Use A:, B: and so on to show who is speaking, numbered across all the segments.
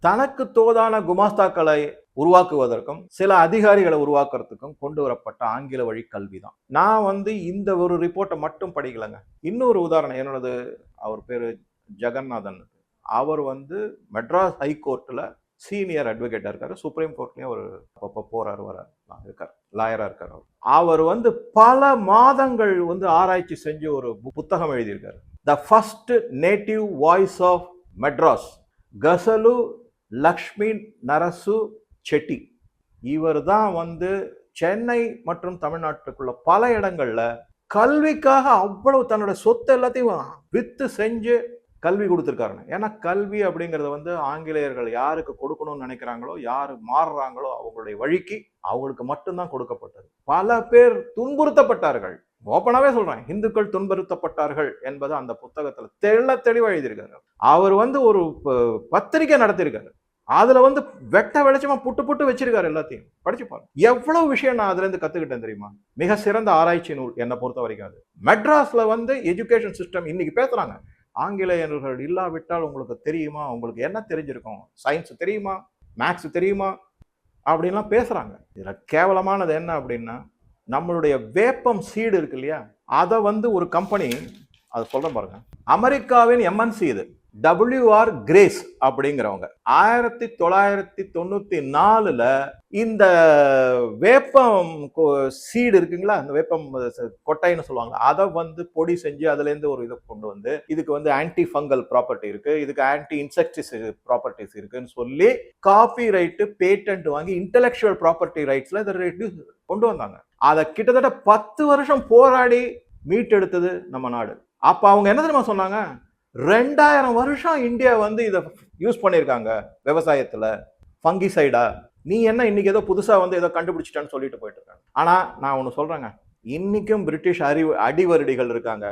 A: தனக்கு தோதான குமாஸ்தாக்களை உருவாக்குவதற்கும் சில அதிகாரிகளை உருவாக்குறதுக்கும் கொண்டு வரப்பட்ட ஆங்கில வழி கல்வி தான் நான் வந்து இந்த ஒரு ரிப்போர்ட்டை மட்டும் படிக்கலைங்க. இன்னொரு உதாரணம் என்னோடது அவர் பேர் ஜெகநாதன். அவர் வந்து மெட்ராஸ் ஹைகோர்ட்டில் சீனியர் அட்வொகேட்டாக இருக்காரு. சுப்ரீம் கோர்ட்லேயும் அவர் அப்பப்போ போறாரு வர இருக்கார். லாயராக இருக்கார் அவர். அவர் வந்து பல மாதங்கள் வந்து ஆராய்ச்சி செஞ்சு ஒரு பு- புத்தகம் எழுதியிருக்காரு. The first native voice of Madras Gazulu Lakshmi Narasu Chetty. இவர் தான் வந்து சென்னை மற்றும் தமிழ்நாட்டுக்குள்ள பல இடங்கள்ல கல்விக்காக அவ்வளவு தன்னோட சொத்து எல்லாத்தையும் வித்து செஞ்சு கல்வி கொடுத்துருக்காருங்க. ஏன்னா கல்வி அப்படிங்கிறத வந்து ஆங்கிலேயர்கள் யாருக்கு கொடுக்கணும்னு நினைக்கிறாங்களோ யார் மாறுறாங்களோ அவங்களுடைய வழிக்கு அவங்களுக்கு மட்டும்தான் கொடுக்கப்பட்டது. பல பேர் துன்புறுத்தப்பட்டார்கள். ஓப்பனாவே சொல்றேன் இந்துக்கள் துன்புறுத்தப்பட்டார்கள் என்பது அந்த புத்தகத்துல தெள்ள தெளிவாக எழுதியிருக்காரு. அவர் வந்து ஒரு ப- பத்திரிக்கை நடத்தியிருக்காரு. அதுல வந்து வெட்ட வெளிச்சமா புட்டு புட்டு வச்சிருக்காரு எல்லாத்தையும். படிச்சு பாருங்க. எவ்வளவு விஷயம் நான் அதுல இருந்து கத்துக்கிட்டேன் தெரியுமா? மிக சிறந்த ஆராய்ச்சி நூல் என்னை பொறுத்த வரைக்கும் அது. மெட்ராஸ்ல வந்து எஜுகேஷன் சிஸ்டம் இன்னைக்கு பேசுறாங்க. ஆங்கிலேயர்கள் இல்லாவிட்டால் உங்களுக்கு தெரியுமா? உங்களுக்கு என்ன தெரிஞ்சிருக்கும்? சயின்ஸ் தெரியுமா? மேக்ஸ் தெரியுமா? அப்படின்லாம் பேசுறாங்க. இதுல கேவலமானது என்ன அப்படின்னா நம்மளுடைய வேப்பம் சீடு இருக்கு இல்லையா? அதை வந்து ஒரு கம்பெனி அதை சொல்றேன் பாருங்க. அமெரிக்காவின் எம்என்சி இது. டபிள்யூஆர் கிரேஸ் அப்படிங்கிறவங்க. ஆயிரத்தி தொள்ளாயிரத்தி தொண்ணூத்தி நாலுல இந்த வேப்பம் சீடு இருக்குங்களா? இந்த வேப்பம் கொட்டைன்னு சொல்லுவாங்க. அதை வந்து பொடி செஞ்சு அதுலேருந்து ஒரு இதை கொண்டு வந்து இதுக்கு வந்து ஆன்டி ஃபங்கல் ப்ராப்பர்ட்டி இருக்கு. இதுக்கு ஆன்டி இன்செக்டிஸ் ப்ராப்பர்ட்டிஸ் இருக்குன்னு சொல்லி காஃபி ரைட்டு பேட்டன்ட் வாங்கி இன்டெலெக்சுவல் ப்ராப்பர்ட்டி ரைட்ஸ்ல இதை ரெடியூஸ் கொண்டு வந்தாங்க. அதை கிட்டத்தட்ட பத்து வருஷம் போராடி மீட்டெடுத்தது நம்ம நாடு. அப்போ அவங்க என்ன தெரியுமா சொன்னாங்க? ரெண்டாயிரம் வருஷம் இந்தியா வந்து இதை யூஸ் பண்ணியிருக்காங்க விவசாயத்துல ஃபங்கிசைடா நீ என்ன இன்னைக்கு ஏதோ புதுசாக வந்து ஏதோ கண்டுபிடிச்சிட்டான்னு சொல்லிட்டு போயிட்டு இருக்காங்க ஆனால் நான் ஒன்று சொல்கிறேங்க இன்னைக்கும் பிரிட்டிஷ் அறிவு அடிவருடிகள் இருக்காங்க.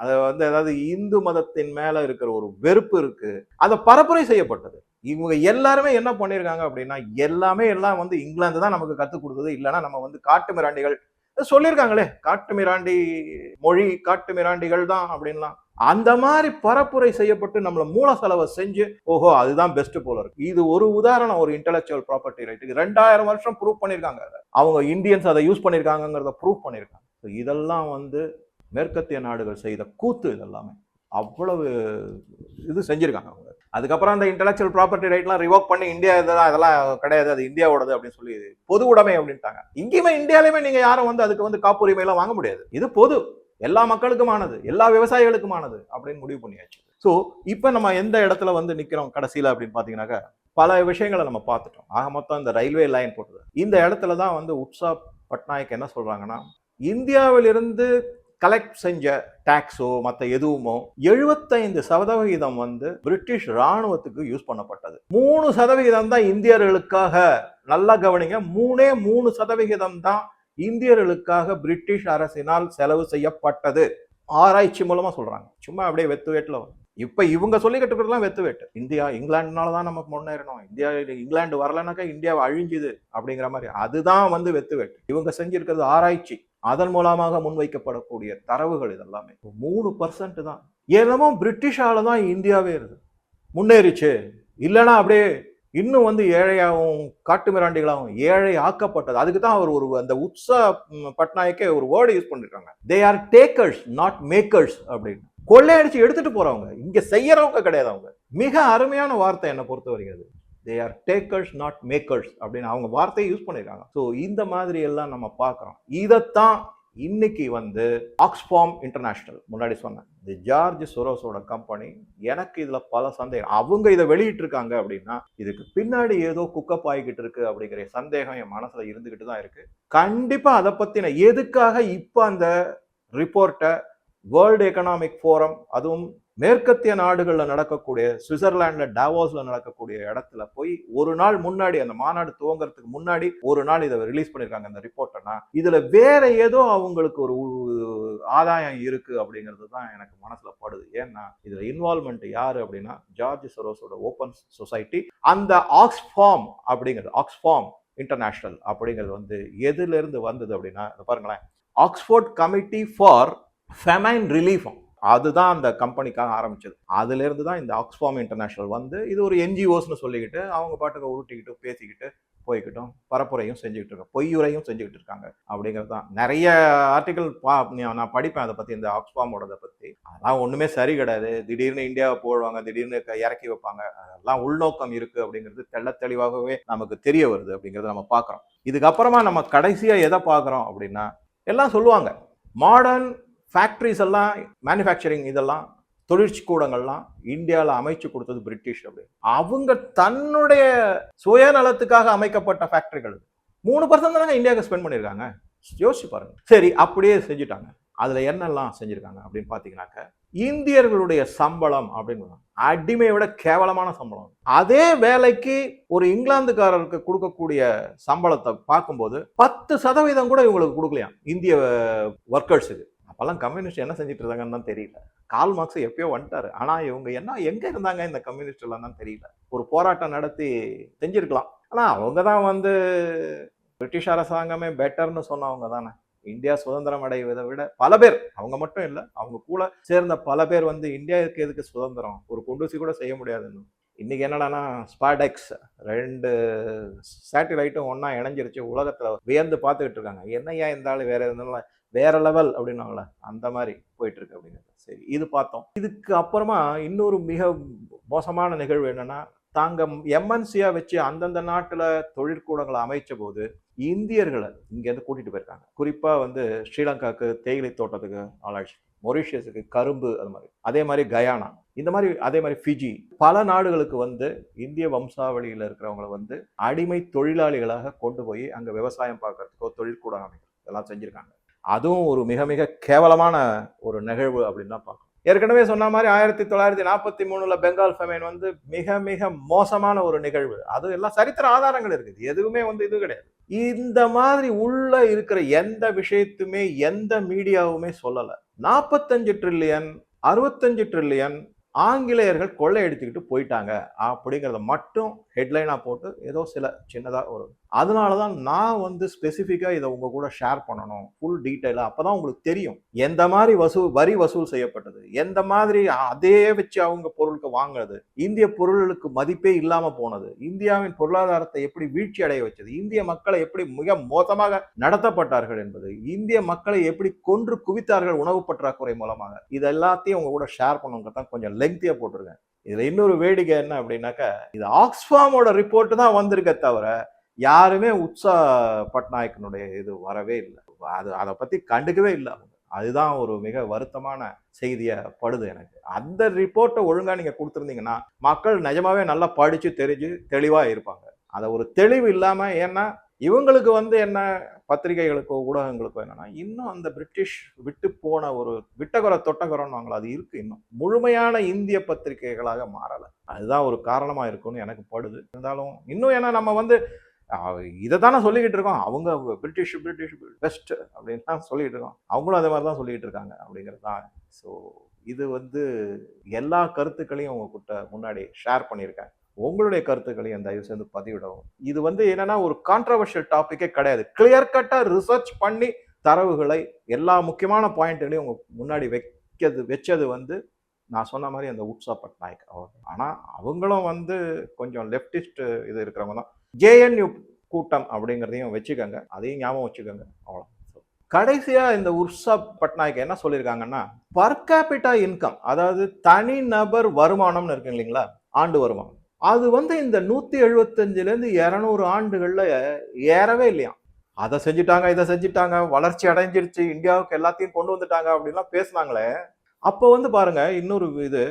A: அதை வந்து அதாவது இந்து மதத்தின் மேலே இருக்கிற ஒரு வெறுப்பு இருக்கு. அதை பரப்புரை செய்யப்பட்டது. இவங்க எல்லாருமே என்ன பண்ணியிருக்காங்க அப்படின்னா எல்லாமே எல்லாம் வந்து இங்கிலாந்து தான் நமக்கு கற்றுக் கொடுத்தது. இல்லைன்னா நம்ம வந்து காட்டு மிராண்டிகள். சொல்லியிருக்காங்களே காட்டு மிராண்டி மொழி காட்டு மிராண்டிகள் தான் அப்படின்லாம். அந்த மாதிரி பரப்புரை செய்யப்பட்டு நம்மளை மூல செலவை செஞ்சு ஓஹோ அதுதான் பெஸ்ட் போல இருக்கு. இது ஒரு உதாரணம் ஒரு இன்டெலெக்சுவல் ப்ராப்பர்ட்டி ரைட்டுக்கு ரெண்டாயிரம் வருஷம் ப்ரூவ் பண்ணியிருக்காங்க அவங்க இந்தியன்ஸ் அதை யூஸ் பண்ணியிருக்காங்கிறத ப்ரூவ் பண்ணியிருக்காங்க. இதெல்லாம் வந்து மேற்கத்திய நாடுகள் செய்த கூத்து இதெல்லாமே. அவ்வளவு இது செஞ்சிருக்காங்க அவங்க. அதுக்கப்புறம் அந்த இன்டெலெக்சுவல் ப்ராப்பர்ட்டி ரைட்லாம் ரிவோக் பண்ணி இந்தியா இதெல்லாம் அதெல்லாம் கிடையாது அது இந்தியாவோடது அப்படின்னு சொல்லி பொது உடைமை அப்படின்ட்டாங்க. இங்கேயுமே இந்தியாலையுமே நீங்கள் யாரும் வந்து அதுக்கு வந்து காப்புரிமையெல்லாம் வாங்க முடியாது. இது பொது. எல்லா மக்களுக்குமானது எல்லா விவசாயிகளுக்குமானது அப்படின்னு முடிவு பண்ணியாச்சு. ஸோ இப்போ நம்ம எந்த இடத்துல வந்து நிற்கிறோம் கடைசியில் அப்படின்னு பார்த்தீங்கன்னாக்கா பல விஷயங்களை நம்ம பார்த்துட்டோம். ஆக மொத்தம் இந்த ரயில்வே லைன் போட்டது. இந்த இடத்துல தான் வந்து உட்சா பட்நாயக் என்ன சொல்கிறாங்கன்னா இந்தியாவிலிருந்து கலெக்ட் செஞ்ச டேக்ஸோ மற்ற எதுவுமோ எழுபத்தைந்து சதவிகிதம் வந்து பிரிட்டிஷ் ராணுவத்துக்கு யூஸ் பண்ணப்பட்டது. மூணு சதவிகிதம் தான் இந்தியர்களுக்காக. நல்லா கவனிங்க மூணே மூணு சதவிகிதம் தான் இந்தியர்களுக்காக பிரிட்டிஷ் அரசினால் செலவு செய்யப்பட்டது. ஆராய்ச்சி மூலமா சொல்றாங்க. சும்மா அப்படியே வெத்து வேட்டில் வரும். இப்ப இவங்க சொல்லிக்கிட்டு இருக்கிறதுலாம் வெத்து வேட்டு. இந்தியா இங்கிலாந்துனால தான் நமக்கு முன்னேறணும். இந்தியா இங்கிலாந்து வரலனாக்கா இந்தியா அழிஞ்சுது அப்படிங்கிற மாதிரி. அதுதான் வந்து வெத்து வேட்டு. இவங்க செஞ்சிருக்கிறது ஆராய்ச்சி. அதன் மூலமாக முன்வைக்கப்படக்கூடிய தரவுகள் இதெல்லாமே. மூணு பர்சன்ட் தான். என்னமோ பிரிட்டிஷால தான் இந்தியாவே இருக்கு. முன்னேறிச்சு. இல்லைன்னா அப்படியே இன்னும் வந்து ஏழையாகவும் காட்டு மிராண்டிகளாகவும் ஏழை ஆக்கப்பட்டது. அதுக்கு தான் அவர் ஒரு அந்த உத்சா பட்நாயக்கே ஒரு வேர்டு யூஸ் பண்ணிருக்காங்க. They are takers not makers அப்படின்னு. கொள்ளையடிச்சு எடுத்துட்டு போறவங்க. இங்க செய்யறவங்க கிடையாது அவங்க. மிக அருமையான வார்த்தை என்னை பொறுத்த வரைக்கும் they are takers not makers அப்படின்னு அவங்க வார்த்தையை யூஸ் பண்ணியிருக்காங்க ஸோ இந்த மாதிரி எல்லாம் நம்ம பார்க்குறோம். இதைத்தான் இன்னைக்கு வந்து ஆக்ஸ்ஃபார்ம் இன்டர்நேஷ்னல் முன்னாடி சொன்னேன் இந்த ஜார்ஜ் சொரோஸோட கம்பெனி எனக்கு இதில் பல சந்தேகம். அவங்க இதை வெளியிட்டிருக்காங்க அப்படின்னா இதுக்கு பின்னாடி ஏதோ குக்கப் ஆகிக்கிட்டு இருக்கு அப்படிங்கிற சந்தேகம் என் மனசில் இருந்துகிட்டு தான் இருக்கு. கண்டிப்பாக அதை பற்றின எதுக்காக இப்போ அந்த ரிப்போர்ட்டை வேர்ல்டு எக்கனாமிக் ஃபோரம் அதுவும் மேற்கத்திய நாடுகளில் நடக்கக்கூடிய சுவிட்சர்லாண்டில் டாவோஸில் நடக்கக்கூடிய இடத்துல போய் ஒரு நாள் முன்னாடி அந்த மாநாடு துவங்கறதுக்கு முன்னாடி ஒரு நாள் இதை ரிலீஸ் பண்ணியிருக்காங்க அந்த ரிப்போர்ட்டனா இதில் வேற ஏதோ அவங்களுக்கு ஒரு உ- ஆதாயம் இருக்கு அப்படிங்கிறது தான் எனக்கு மனசில் படுது. ஏன்னா இதில் இன்வால்மெண்ட் யார் அப்படின்னா ஜார்ஜ் சரோஸோட ஓப்பன் சொசைட்டி அந்த ஆக்ஸ்ஃபார்ம் அப்படிங்கிறது ஆக்ஸ்ஃபார்ம் இன்டர்நேஷ்னல் அப்படிங்கிறது வந்து எதுலேருந்து வந்தது அப்படின்னா பாருங்களேன். Oxford committee for famine relief அதுதான் அந்த கம்பெனிக்காக ஆரம்பிச்சது. அதுலேருந்து தான் இந்த ஆக்ஸ்ஃபார்ம் இன்டர்நேஷனல் வந்து இது ஒரு என்ஜிஓஸ்னு சொல்லிக்கிட்டு அவங்க பாட்டுக்கு உருட்டிக்கிட்டு பேசிக்கிட்டு போய்கிட்டும் பரப்புரையும் செஞ்சுக்கிட்டு இருக்காங்க பொய்யுரையும் செஞ்சுக்கிட்டு இருக்காங்க அப்படிங்கிறது தான். நிறைய ஆர்டிக்கல் பா நான் படிப்பேன் அதை பற்றி இந்த ஆக்ஸ்ஃபார்மோடதை பற்றி அதெல்லாம் ஒன்றுமே சரி கிடையாது. திடீர்னு இந்தியாவை போடுவாங்க திடீர்னு இறக்கி வைப்பாங்க. அதெல்லாம் உள்நோக்கம் இருக்குது அப்படிங்கிறது தெள்ள தெளிவாகவே நமக்கு தெரிய வருது அப்படிங்கிறத நம்ம பார்க்குறோம். இதுக்கப்புறமா நம்ம கடைசியாக எதை பார்க்குறோம் அப்படின்னா எல்லாம் சொல்லுவாங்க. மாடர்ன் ஃபேக்ட்ரிஸ் எல்லாம் மேனுஃபேக்சரிங் இதெல்லாம் தொழிற்சி கூடங்கள்லாம் இந்தியாவில் அமைச்சு கொடுத்தது பிரிட்டிஷ் அப்படி. அவங்க தன்னுடைய சுயநலத்துக்காக அமைக்கப்பட்ட ஃபேக்டரிகள் மூணு பர்சன்ட் தானே இந்தியாவுக்கு ஸ்பெண்ட் பண்ணியிருக்காங்க? யோசிச்சு பாருங்க. சரி அப்படியே செஞ்சுட்டாங்க. அதில் என்னெல்லாம் செஞ்சுருக்காங்க அப்படின்னு பார்த்தீங்கன்னாக்க இந்தியர்களுடைய சம்பளம் அப்படின்னு அடிமையை விட கேவலமான சம்பளம். அதே வேலைக்கு ஒரு இங்கிலாந்துக்காரருக்கு கொடுக்கக்கூடிய சம்பளத்தை பார்க்கும்போது பத்து சதவீதம் கூட இவங்களுக்கு கொடுக்கலையாம். இந்திய ஒர்க்கர்ஸுக்கு அப்போல்லாம் கம்யூனிஸ்ட் என்ன செஞ்சுட்டு இருந்தாங்கன்னு தான் தெரியல. கால் மார்க்ஸ் எப்பயோ வந்துட்டாரு. ஆனால் இவங்க என்ன எங்கே இருந்தாங்க இந்த கம்யூனிஸ்ட் எல்லாம் தான் தெரியல. ஒரு போராட்டம் நடத்தி செஞ்சுருக்கலாம். ஆனால் அவங்க தான் வந்து பிரிட்டிஷ் அரசாங்கமே பெட்டர்னு சொன்னவங்க தானே. இந்தியா சுதந்திரம் அடைவதை விட பல பேர் அவங்க மட்டும் இல்லை அவங்க கூட சேர்ந்த பல பேர் வந்து இந்தியாவுக்கு எதுக்கு சுதந்திரம்? ஒரு குண்டூசி கூட செய்ய முடியாதுன்னு இன்றைக்கி என்னடானா ஸ்பாடெக்ஸ் ரெண்டு சேட்டிலைட்டும் ஒன்றா இணைஞ்சிருச்சு. உலகத்தில் வியந்து பார்த்துக்கிட்டு இருக்காங்க. என்னையா இந்த வேறு வேற இருந்தாலும் வேற லெவல் அப்படின்னாங்களே அந்த மாதிரி போயிட்டு இருக்கு அப்படிங்கிறது. சரி இது பார்த்தோம். இதுக்கு அப்புறமா இன்னொரு மிக மோசமான நிகழ்வு என்னன்னா தாங்க எம்என்சியா வச்சு அந்தந்த நாட்டில் தொழிற்கூடங்களை அமைச்ச போது இந்தியர்களை இங்கேருந்து கூட்டிட்டு போயிருக்காங்க. குறிப்பா வந்து ஸ்ரீலங்காக்கு தேயிலை தோட்டத்துக்கு ஆளாச்சு மொரிஷியஸுக்கு கரும்பு அது மாதிரி. அதே மாதிரி கயானா. இந்த மாதிரி அதே மாதிரி ஃபிஜி. பல நாடுகளுக்கு வந்து இந்திய வம்சாவளியில் இருக்கிறவங்கள வந்து அடிமை தொழிலாளிகளாக கொண்டு போய் அங்கே விவசாயம் பார்க்கறதுக்கோ தொழிற்கூடம் அமைக்கிறது இதெல்லாம் செஞ்சுருக்காங்க. அதுவும் ஒரு மிக மிக கேவலமான ஒரு நிகழ்வு அப்படின்னு தான் பார்க்கணும். ஏற்கனவே சொன்ன மாதிரி ஆயிரத்தி தொள்ளாயிரத்தி நாற்பத்தி மூணுல பெங்கால் ஃபெமைன் வந்து மிக மிக மோசமான ஒரு நிகழ்வு. அது எல்லாம் சரித்திர ஆதாரங்கள் இருக்குது. எதுவுமே வந்து இது கிடையாது. இந்த மாதிரி உள்ள இருக்கிற எந்த விஷயத்துமே எந்த மீடியாவுமே சொல்லலை. நாற்பத்தஞ்சு ட்ரில்லியன் அறுபத்தஞ்சு ட்ரில்லியன் ஆங்கிலேயர்கள் கொள்ளையடிச்சுக்கிட்டு போயிட்டாங்க. அப்படிங்கிறத மட்டும் ஹெட்லைனாக போட்டு ஏதோ சில சின்னதாக ஒரு அதனால தான் நான் வந்து ஸ்பெசிஃபிக்காக இதை உங்கள் கூட ஷேர் பண்ணணும். ஃபுல் டீட்டெயிலாக அப்போ தான் உங்களுக்கு தெரியும். எந்த மாதிரி வசூல் வரி வசூல் செய்யப்பட்டது. எந்த மாதிரி அதே வச்சு அவங்க பொருளுக்கு வாங்குறது. இந்திய பொருளுக்கு மதிப்பே இல்லாமல் போனது. இந்தியாவின் பொருளாதாரத்தை எப்படி வீழ்ச்சி அடைய வச்சது. இந்திய மக்களை எப்படி மிக மோசமாக நடத்தப்பட்டார்கள் என்பது. இந்திய மக்களை எப்படி கொன்று குவித்தார்கள் உணவு பற்றாக்குறை மூலமாக. இது எல்லாத்தையும் உங்க கூட ஷேர் பண்ணுங்க தான் கொஞ்சம் லெங்க்தியாக போட்டிருக்கேன். இதில் இன்னொரு வேடிக்கை என்ன அப்படின்னாக்கா இது ஆக்ஸ்ஃபார்மோட ரிப்போர்ட் தான் வந்திருக்க தவிர யாருமே உத்சா பட்நாயக்கனுடைய இது வரவே இல்லை. அது அதை பற்றி கண்டுக்கவே இல்லை அவங்க. அதுதான் ஒரு மிக வருத்தமான செய்தியை படுது எனக்கு. அந்த ரிப்போர்ட்டை ஒழுங்காக நீங்கள் கொடுத்துருந்தீங்கன்னா மக்கள் நிஜமாவே நல்லா படித்து தெரிஞ்சு தெளிவாக இருப்பாங்க. அதை ஒரு தெளிவு இல்லாமல் ஏன்னா இவங்களுக்கு வந்து என்ன பத்திரிகைகளுக்கோ ஊடகங்களுக்கோ என்னன்னா இன்னும் அந்த பிரிட்டிஷ் விட்டு போன ஒரு தொட்டகரம்னு தொட்டகுறன்னு அது இருக்கு இன்னும். முழுமையான இந்திய பத்திரிகைகளாக மாறலை. அதுதான் ஒரு காரணமா இருக்கும்னு எனக்கு படுது. இருந்தாலும் இன்னும் ஏன்னா நம்ம வந்து இதை தானே சொல்லிக்கிட்டு இருக்கோம். அவங்க பிரிட்டிஷ் பிரிட்டிஷ் பெஸ்ட் அப்படின்னு தான் சொல்லிக்கிட்டு இருக்கோம். அவங்களும் அதே மாதிரி தான் சொல்லிக்கிட்டு இருக்காங்க அப்படிங்கிறது. தான் ஸோ இது வந்து எல்லா கருத்துக்களையும் உங்ககிட்ட முன்னாடி ஷேர் பண்ணியிருக்காங்க உங்களுடைய கருத்துக்களையும் தயவு செய்து பதிவிடவும். இது வந்து என்னன்னா ஒரு கான்ட்ரவர்ஷியல் டாப்பிக்கே கிடையாது. கிளியர் கட்டாக ரிசர்ச் பண்ணி தரவுகளை எல்லா முக்கியமான பாயிண்ட்களையும் உங்க முன்னாடி வைக்கிறது வச்சது வந்து நான் சொன்ன மாதிரி அந்த உட்சா பட்நாயக் அவர். ஆனால் அவங்களும் வந்து கொஞ்சம் லெஃப்டிஸ்ட் இது இருக்கிறவங்க தான். ஜேஎன்யூ கூட்டம் அப்படிங்கிறதையும் வச்சுக்கோங்க. அதையும் ஞாபகம் வச்சுக்கோங்க. அவ்வளோ கடைசியா இந்த உர்சா பட்நாயக் என்ன சொல்லியிருக்காங்கன்னா பர் கேபிட்டா இன்கம் அதாவது தனிநபர் வருமானம்னு இருக்கு இல்லைங்களா? ஆண்டு வருமானம். அது வந்து இந்த நூற்றி எழுபத்தஞ்சிலேருந்து இரநூறு ஆண்டுகளில் ஏறவே இல்லையாம். அதை செஞ்சுட்டாங்க இதை செஞ்சுட்டாங்க வளர்ச்சி அடைஞ்சிருச்சு இந்தியாவுக்கு எல்லாத்தையும் கொண்டு வந்துட்டாங்க அப்படின்லாம் பேசுனாங்களே. அப்போ வந்து பாருங்க இன்னொரு இது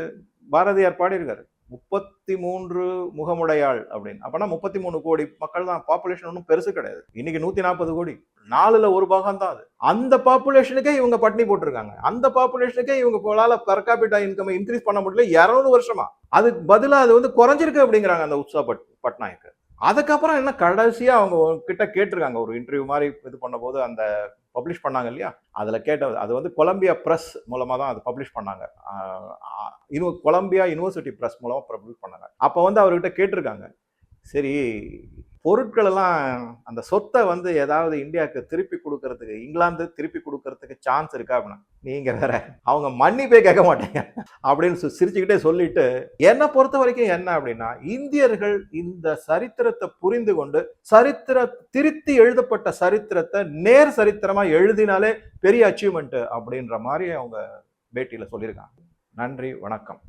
A: பாரதியார் பாடியிருக்காரு. முப்பத்தி மூன்று முகமுடையாள் அப்படின்னு. அப்பனா முப்பத்தி மூணு கோடி மக்கள் தான். பாப்புலேஷன் ஒன்றும் பெருசு கிடையாது. இன்னைக்கு நூத்தி நாற்பது கோடி. நாலுல ஒரு பாகம் தான் அது. அந்த பாப்புலேஷனுக்கே இவங்க பட்னி போட்டிருக்காங்க. அந்த பாப்புலேஷனுக்கே இவங்க போலால பெர்காபிட்டா இன்கம் இன்க்ரீஸ் பண்ண முடியல. இரநூறு வருஷமா. அதுக்கு பதிலாக அது வந்து குறைஞ்சிருக்கு அப்படிங்கிறாங்க அந்த உற்சா பட் பட்நாயக்கர். அதுக்கப்புறம் என்ன கடைசியா அவங்க கிட்ட கேட்டிருக்காங்க. ஒரு இன்டர்வியூ மாதிரி இது பண்ணும்போது அந்த பப்ளிஷ் பண்ணாங்க இல்லையா? அதுல கேட்டது அது வந்து கொலம்பியா பிரஸ் மூலமா தான் அது பப்ளிஷ் பண்ணாங்க. ஆஹ் கொலம்பியா யூனிவர்சிட்டி பிரஸ் மூலமா பப்ளிஷ் பண்ணாங்க. அப்போ வந்து அவர்கிட்ட கேட்டிருக்காங்க. சரி பொருட்களெல்லாம் அந்த சொத்தை வந்து ஏதாவது இந்தியாவுக்கு திருப்பி கொடுக்கறதுக்கு இங்கிலாந்து திருப்பி கொடுக்கறதுக்கு சான்ஸ் இருக்கா அப்படின்னா நீங்க வேற அவங்க மன்னிப்பே கேட்க மாட்டீங்க. அப்படின்னு சிரிச்சுக்கிட்டே சொல்லிட்டு என்னை பொறுத்த வரைக்கும் என்ன அப்படின்னா இந்தியர்கள் இந்த சரித்திரத்தை புரிந்து கொண்டு சரித்திர திருத்தி எழுதப்பட்ட சரித்திரத்தை நேர் சரித்திரமா எழுதினாலே பெரிய அச்சீவ்மெண்ட் அப்படின்ற மாதிரி அவங்க பேட்டியில சொல்லியிருக்காங்க. நன்றி வணக்கம்.